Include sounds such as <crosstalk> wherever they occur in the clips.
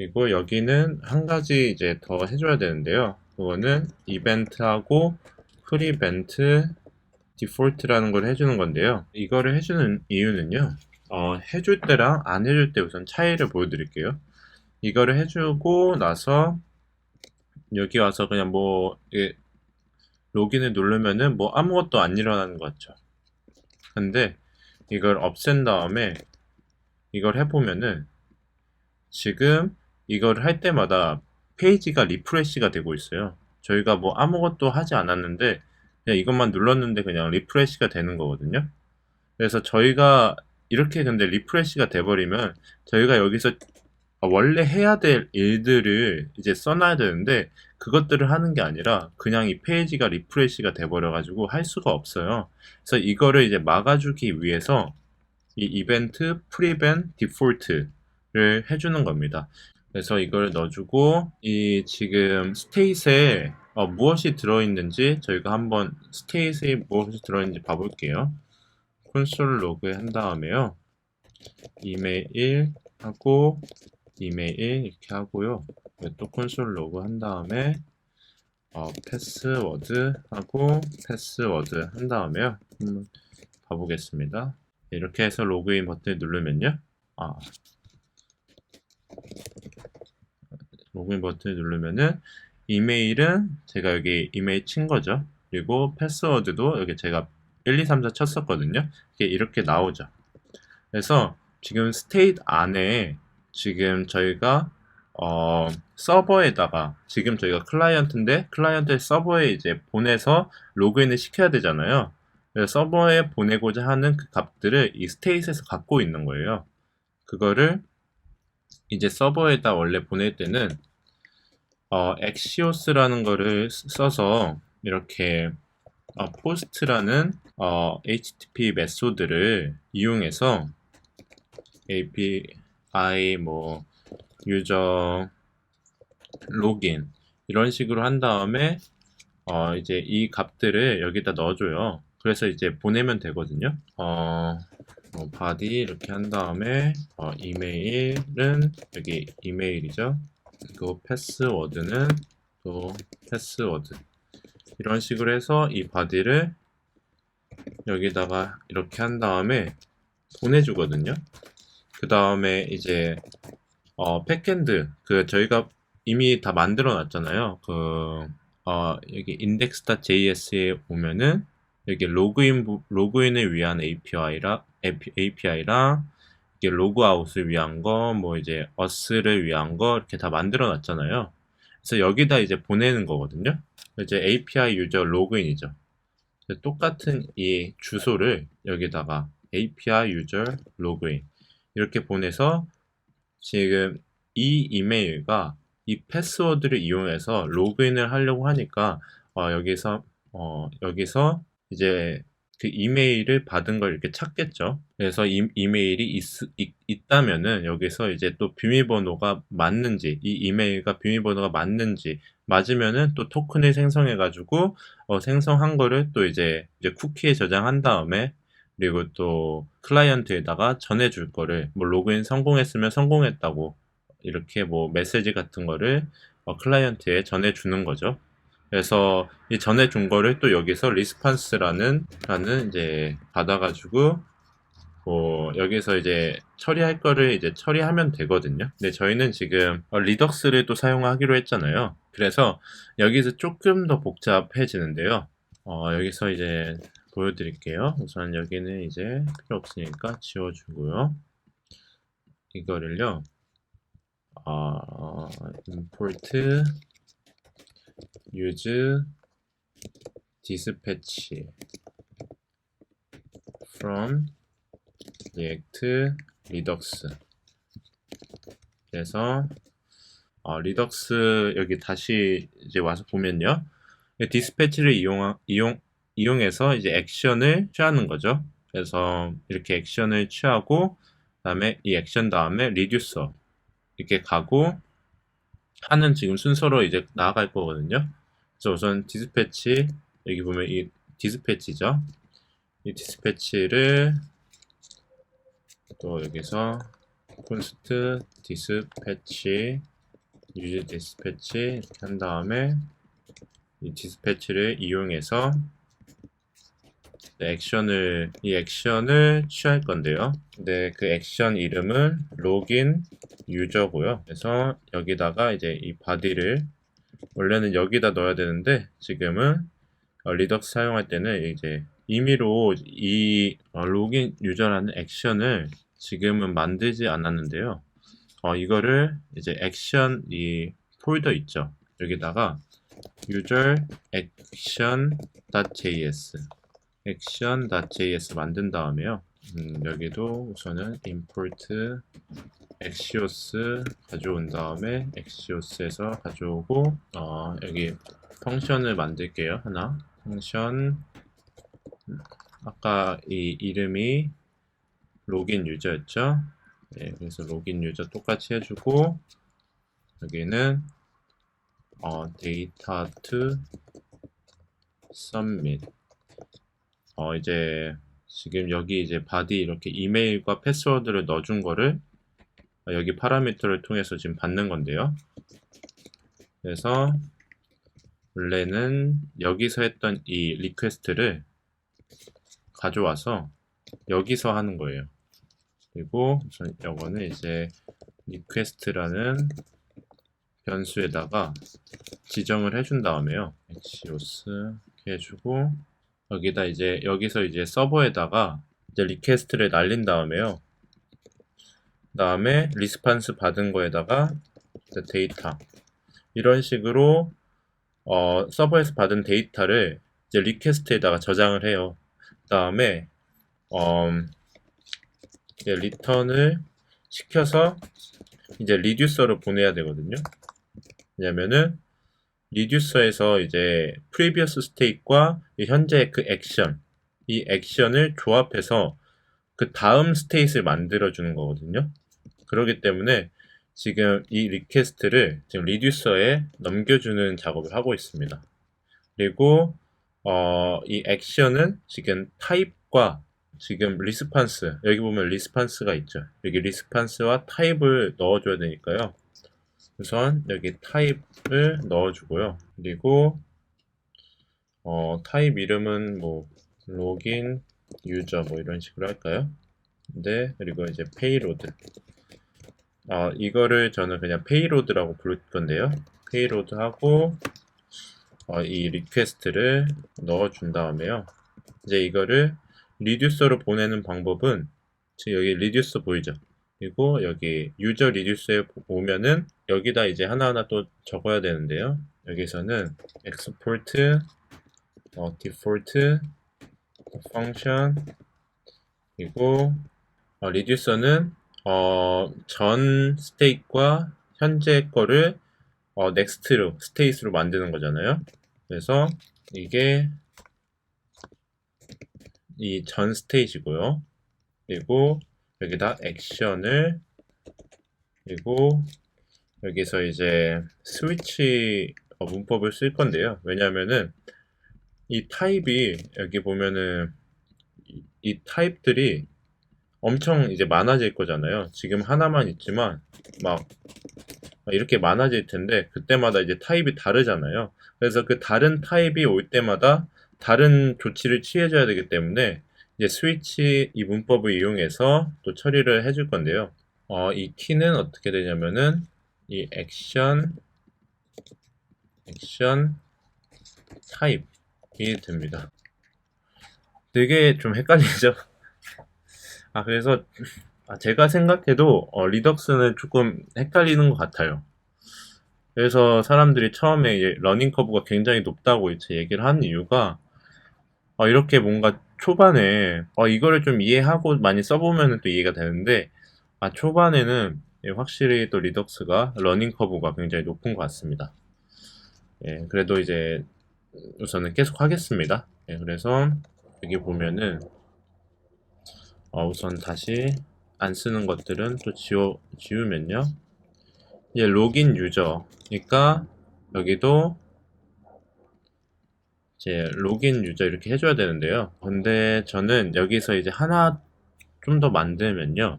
그리고 여기는 한 가지 이제 더 해줘야 되는데요. 그거는 이벤트하고 프리벤트 디폴트라는 걸 해주는 건데요. 이거를 해주는 이유는요. 어, 해줄 때랑 안 해줄 때 우선 차이를 보여드릴게요. 이거를 해주고 나서 여기 와서 그냥 뭐 로gin을 누르면은 뭐 아무것도 안 일어나는 것 같죠. 근데 이걸 없앤 다음에 이걸 해보면은 지금 이걸 할 때마다 페이지가 리프레시가 되고 있어요. 저희가 뭐 아무것도 하지 않았는데 그냥 이것만 눌렀는데 그냥 리프레시가 되는 거거든요. 그래서 저희가 이렇게 근데 리프레시가 돼버리면 저희가 여기서 원래 해야 될 일들을 이제 써놔야 되는데 그것들을 하는 게 아니라 그냥 이 페이지가 리프레시가 돼버려가지고 할 수가 없어요. 그래서 이거를 이제 막아주기 위해서 이 이벤트 프리벤 디폴트를 해주는 겁니다. 그래서 이걸 넣어주고 이 지금 스테이트에 어, 무엇이 들어있는지 저희가 한번 스테이트에 무엇이 들어있는지 봐볼게요. 콘솔 로그 한 다음에요. 이메일 하고 이메일 이렇게 하고요. 또 콘솔 로그 한 다음에 어, 패스워드 하고 패스워드 한 다음에요. 한번 봐보겠습니다. 이렇게 해서 로그인 버튼을 누르면요. 아, 로그인 버튼을 누르면은 이메일은 제가 여기 이메일 친 거죠. 그리고 패스워드도 여기 제가 1, 2, 3, 4 쳤었거든요. 이게 이렇게 나오죠. 그래서 지금 스테이트 안에 지금 저희가 어, 서버에다가 지금 저희가 클라이언트인데 클라이언트 서버에 이제 보내서 로그인을 시켜야 되잖아요. 그래서 서버에 보내고자 하는 그 값들을 이 스테이트에서 갖고 있는 거예요. 그거를 이제 서버에다 원래 보낼 때는 어, Axios라는 거를 써서 이렇게 어, post라는 어, HTTP 메소드를 이용해서 API 뭐 유저 로긴 이런 식으로 한 다음에 어, 이제 이 값들을 여기다 넣어줘요. 그래서 이제 보내면 되거든요. 어, 뭐 body 이렇게 한 다음에 어, 이메일은 여기 이메일이죠. 그리고 패스워드는 또 패스워드 이런 식으로 해서 이 body를 여기다가 이렇게 한 다음에 보내주거든요. 그 다음에 이제 어, 백엔드 그 저희가 이미 다 만들어 놨잖아요. 그 어, 여기 index.js에 오면은 여기 로그인 부- 로그인을 위한 API라 API랑 이게 로그아웃을 위한 거, 뭐 이제 어스를 위한 거 이렇게 다 만들어 놨잖아요. 그래서 여기다 이제 보내는 거거든요. 이제 API 유저 로그인이죠. 똑같은 이 주소를 여기다가 API 유저 로그인 이렇게 보내서 지금 이 이메일과 이 패스워드를 이용해서 로그인을 하려고 하니까 어, 여기서 어, 여기서 이제 그 이메일을 받은 걸 이렇게 찾겠죠. 그래서 이, 이메일이 있, 있, 있다면은 여기서 이제 또 비밀번호가 맞는지 이 이메일과 비밀번호가 맞는지 맞으면은 또 토큰을 생성해 가지고 어, 생성한 거를 또 이제 이제 쿠키에 저장한 다음에 그리고 또 클라이언트에다가 전해줄 거를 뭐 로그인 성공했으면 성공했다고 이렇게 뭐 메시지 같은 거를 어, 클라이언트에 전해주는 거죠. 그래서 이 전해준 거를 또 여기서 리스판스라는 라는 이제 받아가지고 뭐 여기서 이제 처리할 거를 이제 처리하면 되거든요. 근데 저희는 지금 어, 리덕스를 또 사용하기로 했잖아요. 그래서 여기서 조금 더 복잡해지는데요. 어, 여기서 이제 보여드릴게요. 우선 여기는 이제 필요 없으니까 지워주고요. 이거를요. 어, import use dispatch from react redux 그래서 어, 리덕스 여기 다시 이제 와서 보면요. 디스패치를 이용 이용 이용해서 이제 액션을 취하는 거죠. 그래서 이렇게 액션을 취하고 그다음에 이 액션 다음에 리듀서. 이렇게 가고 하는 지금 순서로 이제 나아갈 거거든요. 그래서 우선 디스패치 여기 보면 이 디스패치죠. 이 디스패치를 또 여기서 콘스트 디스패치 유즈 디스패치 한 다음에 이 디스패치를 이용해서 액션을 이 액션을 취할 건데요. 근데 그 액션 이름은 로긴 유저고요. 그래서 여기다가 이제 이 바디를 원래는 여기다 넣어야 되는데 지금은 어, 리덕스 사용할 때는 이제 임의로 이 어, 로긴 유저라는 액션을 지금은 만들지 않았는데요. 어, 이거를 이제 액션 이 폴더 있죠. 여기다가 user action.js action.js 만든 다음에요. 음, 여기도 우선은 import axios 가져온 다음에 axios에서 가져오고 어, 여기 펑션을 만들게요. 하나 펑션 음, 아까 이 이름이 로긴 유저였죠. 네, 그래서 로긴 유저 똑같이 해주고 여기는 어, data to submit 어, 이제 지금 여기 이제 바디 이렇게 이메일과 패스워드를 넣어준 거를 여기 파라미터를 통해서 지금 받는 건데요. 그래서 원래는 여기서 했던 이 리퀘스트를 가져와서 여기서 하는 거예요. 그리고 우선 이거는 이제 request라는 변수에다가 지정을 해준 다음에요. axios 이렇게 해주고 여기다 이제 여기서 이제 서버에다가 이제 리퀘스트를 날린 다음에요. 다음에 리스판스 받은 거에다가 데이터 이런 식으로 어, 서버에서 받은 데이터를 이제 리퀘스트에다가 저장을 해요. 다음에 어, 이제 리턴을 시켜서 이제 리듀서로 보내야 되거든요. 왜냐면은 리듀서에서 이제 previous state과 현재 그 액션, 이 액션을 조합해서 그 다음 스테이트를 만들어 주는 거거든요. 그렇기 때문에 지금 이 리퀘스트를 지금 리듀서에 넘겨주는 작업을 하고 있습니다. 그리고 어, 이 액션은 지금 타입과 지금 리스판스 여기 보면 리스판스가 있죠. 여기 리스판스와 타입을 넣어줘야 되니까요. 우선 여기 타입을 넣어주고요. 그리고 어, 타입 이름은 뭐 로긴 유저 뭐 이런 식으로 할까요? 네 그리고 이제 페이로드 어, 이거를 저는 그냥 페이로드라고 부를 건데요. 페이로드 하고 어, 이 리퀘스트를 넣어준 다음에요. 이제 이거를 리듀서로 보내는 방법은 지금 여기 리듀서 보이죠? 그리고 여기 유저 리듀스에 오면은 여기다 이제 하나하나 또 적어야 되는데요. 여기서는 export 어, default function 그리고 어, 리듀서는 어, 전 스테이트과 현재 거를 어, next로 스테이트로 만드는 거잖아요. 그래서 이게 이 전 스테이지고요. 그리고 여기다 액션을 그리고 여기서 이제 스위치 어, 문법을 쓸 건데요. 왜냐면은 이 타입이 여기 보면은 이, 이 타입들이 엄청 이제 많아질 거잖아요. 지금 하나만 있지만 막 이렇게 많아질 텐데 그때마다 이제 타입이 다르잖아요. 그래서 그 다른 타입이 올 때마다 다른 조치를 취해줘야 되기 때문에 이제 스위치 이 문법을 이용해서 또 처리를 해줄 건데요. 어, 이 키는 어떻게 되냐면은 이 액션 액션 타입이 됩니다. 되게 좀 헷갈리죠? <laughs> 아 그래서 아, 제가 생각해도 어, 리덕스는 조금 헷갈리는 것 같아요. 그래서 사람들이 처음에 러닝 커브가 굉장히 높다고 이제 얘기를 하는 이유가 어, 이렇게 뭔가 초반에 어, 이거를 좀 이해하고 많이 써보면 또 이해가 되는데 아, 초반에는 예, 확실히 또 리덕스가 러닝 커브가 굉장히 높은 것 같습니다. 예, 그래도 이제 우선은 계속 하겠습니다. 예, 그래서 여기 보면은 어, 우선 다시 안 쓰는 것들은 또 지워, 지우면요. 이제 로긴 유저니까 여기도 이제 로긴 유저 이렇게 해줘야 되는데요. 근데 저는 여기서 이제 하나 좀 더 만들면요.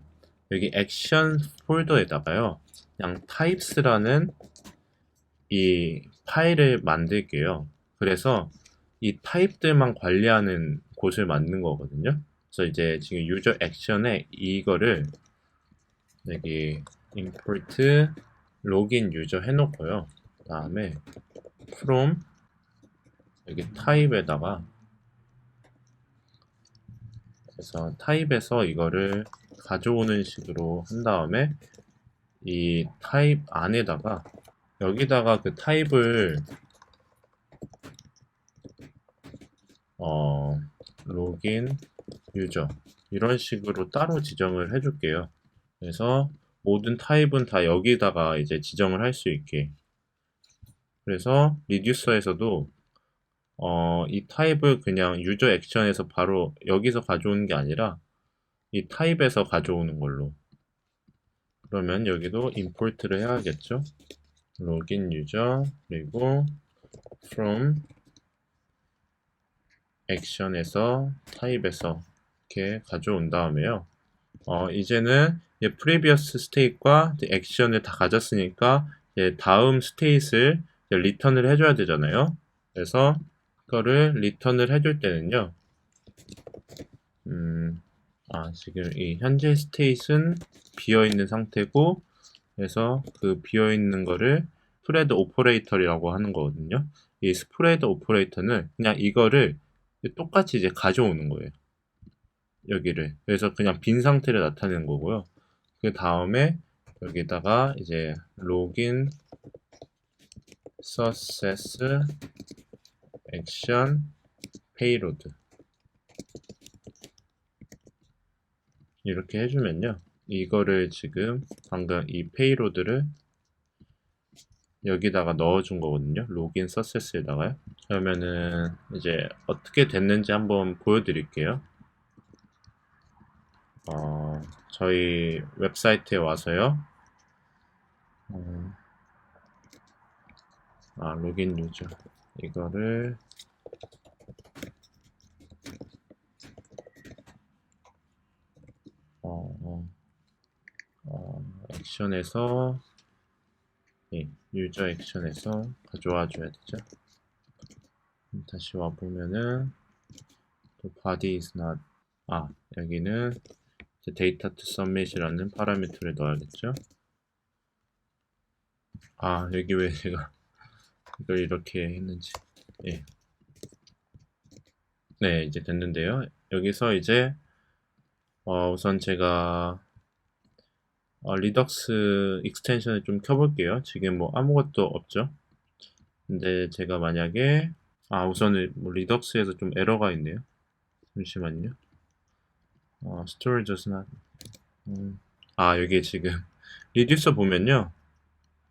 여기 액션 폴더에다가요. 그냥 types라는 이 파일을 만들게요. 그래서 이 타입들만 관리하는 곳을 만든 거거든요. 그래서 이제 지금 유저 액션에 이거를 여기 import login user 해놓고요. 그 다음에 from 여기 타입에다가 그래서 타입에서 이거를 가져오는 식으로 한 다음에 이 타입 안에다가 여기다가 그 타입을 어 로긴 유저 이런 식으로 따로 지정을 해줄게요. 그래서 모든 타입은 다 여기다가 이제 지정을 할 수 있게 그래서 리듀서에서도 어, 이 타입을 그냥 유저 액션에서 바로 여기서 가져오는 게 아니라 이 타입에서 가져오는 걸로. 그러면 여기도 임포트를 해야겠죠? 로긴 유저 그리고 from 액션에서 타입에서 이렇게 가져온 다음에요. 어, 이제는 이제 previous state과 액션을 다 가졌으니까 이제 다음 state을 리턴을 해줘야 되잖아요. 그래서 거를 리턴을 해줄 때는요. 음, 아, 지금 이 현재 스테이트는 비어 있는 상태고, 그래서 그 비어 있는 거를 스프레드 오퍼레이터라고 하는 거거든요. 이 스프레드 오퍼레이터는 그냥 이거를 똑같이 이제 가져오는 거예요. 여기를. 그래서 그냥 빈 상태를 나타내는 거고요. 그 다음에 여기다가 이제 로긴 서세스 액션 페 이렇게 해주면요. 이거를 지금 방금 이 페이로드를 여기다가 넣어준 거거든요. 로긴 서세스에다가요. 그러면은 이제 어떻게 됐는지 한번 보여드릴게요. 어, 저희 웹사이트에 와서요. 어, 아 로긴 유저. 이거를 어, 어, 어, 액션에서 예, 유저 액션에서 가져와 줘야 되죠. 다시 와 보면은 또 body is not 아 여기는 data to submit이라는 파라미터를 넣어야겠죠. 아 여기 왜 제가 <laughs> 이걸 이렇게 했는지 예. 네 이제 됐는데요 여기서 이제 어, 우선 제가 어, 리덕스 익스텐션을 좀 켜볼게요. 지금 뭐 아무것도 없죠? 근데 제가 만약에 아 우선은 뭐 리덕스에서 좀 에러가 있네요. 잠시만요. 어, storage does not 음, 아 여기 지금 <laughs> 리듀서 보면요.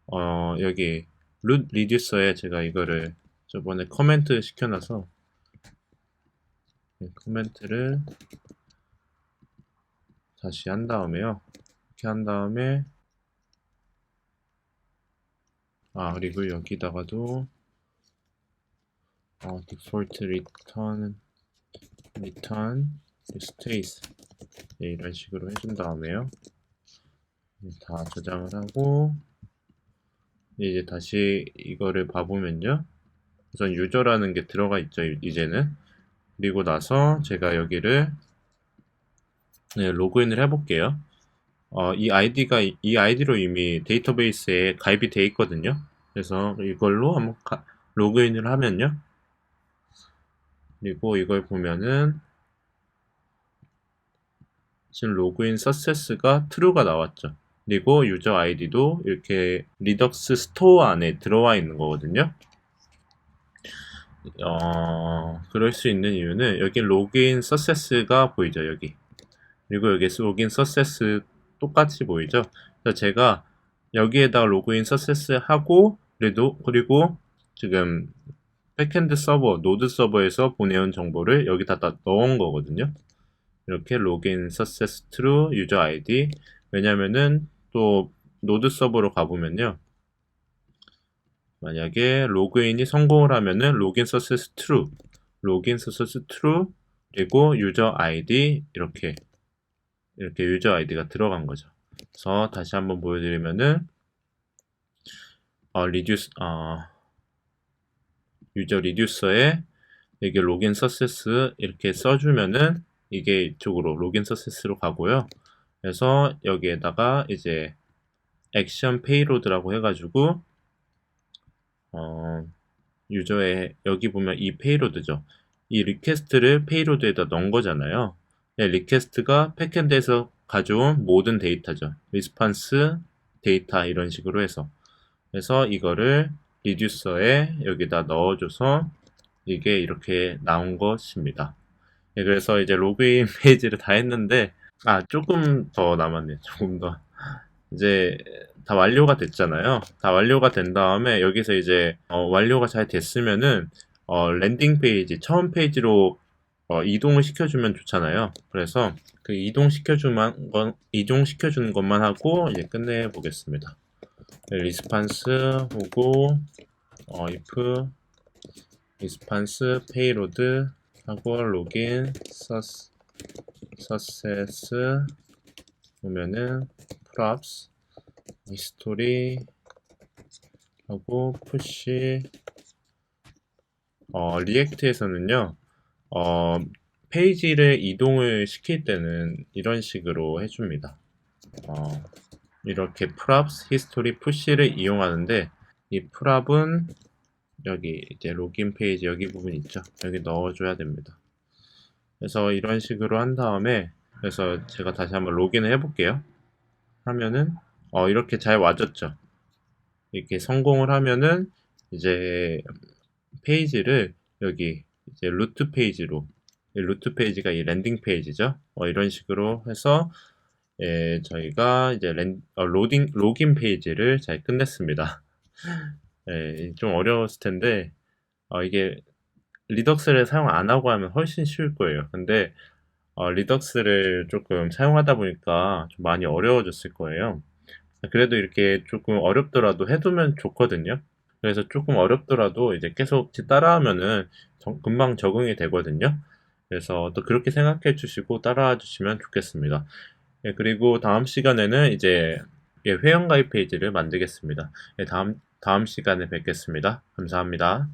어 여기 룻 리듀서에 제가 이거를 저번에 커멘트 시켜놔서 네, 코멘트를 다시 한 다음에요. 이렇게 한 다음에 아 그리고 여기다가도 어, 디폴트 리턴 리턴 스테이스 네, 이런 식으로 해준 다음에요. 네, 다 저장을 하고 이제 다시 이거를 봐보면요. 우선 유저라는 게 들어가 있죠, 이제는. 그리고 나서 제가 여기를 네, 로그인을 해볼게요. 어, 이 아이디가, 이 아이디로 이미 데이터베이스에 가입이 돼 있거든요. 그래서 이걸로 한번 가, 로그인을 하면요. 그리고 이걸 보면은 지금 로그인 서세스가 true가 나왔죠. 그리고 유저 아이디도 이렇게 리덕스 스토어 안에 들어와 있는 거거든요. 어, 그럴 수 있는 이유는 여기 로그인 서세스가 보이죠, 여기. 그리고 여기 로그인 서세스 똑같이 보이죠. 그래서 제가 여기에다가 로그인 서세스 하고 그래도 그리고 지금 백핸드 서버, 노드 서버에서 보내온 정보를 여기다 다 넣은 거거든요. 이렇게 로그인 서세스 트루 유저 아이디 왜냐면은 또 노드 서버로 가보면요. 만약에 로그인이 성공을 하면은 로그인 서세스 true, 로그인 서세스 true, 그리고 유저 아이디 이렇게 이렇게 유저 아이디가 들어간 거죠. 그래서 다시 한번 보여드리면은 어, 어, 리듀스 어, 유저 리듀서에 이게 로긴 서세스 이렇게 써주면은 이게 이쪽으로 로긴 서세스로 가고요. 그래서 여기에다가 이제 액션 페이로드라고 해가지고 어, 유저의 여기 보면 이 페이로드죠. 이 리퀘스트를 페이로드에다 넣은 거잖아요. 네, 리퀘스트가 백엔드에서 가져온 모든 데이터죠. 리스판스 데이터 이런 식으로 해서 그래서 이거를 리듀서에 여기다 넣어줘서 이게 이렇게 나온 것입니다. 네, 그래서 이제 로그인 <laughs> 페이지를 다 했는데 아 조금 더 남았네요. <laughs> 조금 더 이제 다 완료가 됐잖아요. 다 완료가 된 다음에 여기서 이제 어, 완료가 잘 됐으면은 어, 랜딩 페이지 처음 페이지로 어, 이동을 시켜주면 좋잖아요. 그래서 그 이동 시켜주만 건 이동 시켜주는 것만 하고 이제 끝내 보겠습니다. 리스판스 하고 어, if 리스판스 페이로드 하고 서스 서세스 보면은 props 히스토리 하고 푸시 어, 리액트에서는요 어, 페이지를 이동을 시킬 때는 이런 식으로 해줍니다. 어, 이렇게 props 히스토리 푸시를 이용하는데 이 prop은 여기 이제 로긴 페이지 여기 부분 있죠? 여기 넣어줘야 됩니다. 그래서 이런 식으로 한 다음에 그래서 제가 다시 한번 로그인을 해볼게요. 하면은 어, 이렇게 잘 와줬죠. 이렇게 성공을 하면은 이제 페이지를 여기 이제 루트 페이지로 이 루트 페이지가 이 랜딩 페이지죠. 어, 이런 식으로 해서 예, 저희가 이제 랜, 어, 로딩 로긴 페이지를 잘 끝냈습니다. <laughs> 예, 좀 어려웠을 텐데 어, 이게 리덕스를 사용 안 하고 하면 훨씬 쉬울 거예요. 근데 어, 리덕스를 조금 사용하다 보니까 좀 많이 어려워졌을 거예요. 그래도 이렇게 조금 어렵더라도 해두면 좋거든요. 그래서 조금 어렵더라도 이제 계속 따라하면은 정- 금방 적응이 되거든요. 그래서 또 그렇게 생각해 주시고 따라와 주시면 좋겠습니다. 예, 그리고 다음 시간에는 이제 예, 회원가입 페이지를 만들겠습니다. 예, 다음, 다음 시간에 뵙겠습니다. 감사합니다.